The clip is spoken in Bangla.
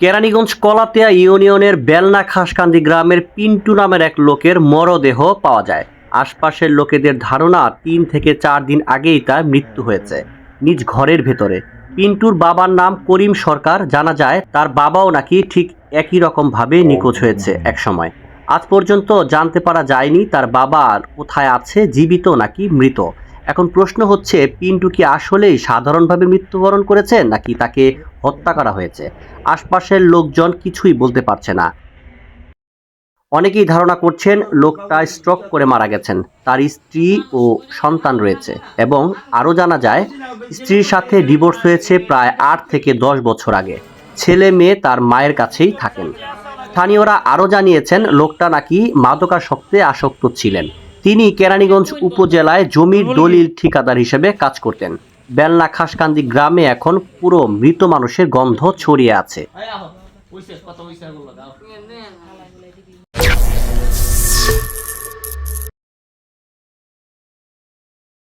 কেরানীগঞ্জ কলাতিয়া ইউনিয়নের বেলনা খাসকান্দি গ্রামের পিন্টু নামের এক লোকের মরদেহ পাওয়া যায়। আশপাশের লোকেদের ধারণা তিন থেকে চার দিন আগেই তার মৃত্যু হয়েছে। নিজ ঘরের ভেতরে। পিন্টুর বাবার নাম করিম সরকার। জানা যায়, তার বাবাও নাকি ঠিক একই রকমভাবে নিখোঁজ হয়েছে একসময়। আজ পর্যন্ত জানতে পারা যায়নি তার বাবা কোথায় আছে, জীবিত নাকি মৃত। এখন প্রশ্ন হচ্ছে, পিন্টু কি আসলেই সাধারণভাবে মৃত্যুবরণ করেছে নাকি তাকে হত্যা করা হয়েছে। আশপাশের লোকজন কিছুই বলতে পারছে না। অনেকেই ধারণা করছেন লোকটা স্ট্রোক করে মারা গেছেন। তার স্ত্রী ও সন্তান রয়েছে এবং আরও জানা যায়, স্ত্রীর সাথে ডিভোর্স হয়েছে প্রায় আট থেকে দশ বছর আগে। ছেলে মেয়ে তার মায়ের কাছেই থাকেন। স্থানীয়রা আরও জানিয়েছেন, লোকটা নাকি মাদকাসক্তে আসক্ত ছিলেন। তিনি কেরানীগঞ্জ উপজেলায় জমির দলিল ঠিকাদার হিসেবে কাজ করতেন। বেলনা খাসকান্দি গ্রামে এখন পুরো মৃত মানুষের গন্ধ ছড়িয়ে আছে।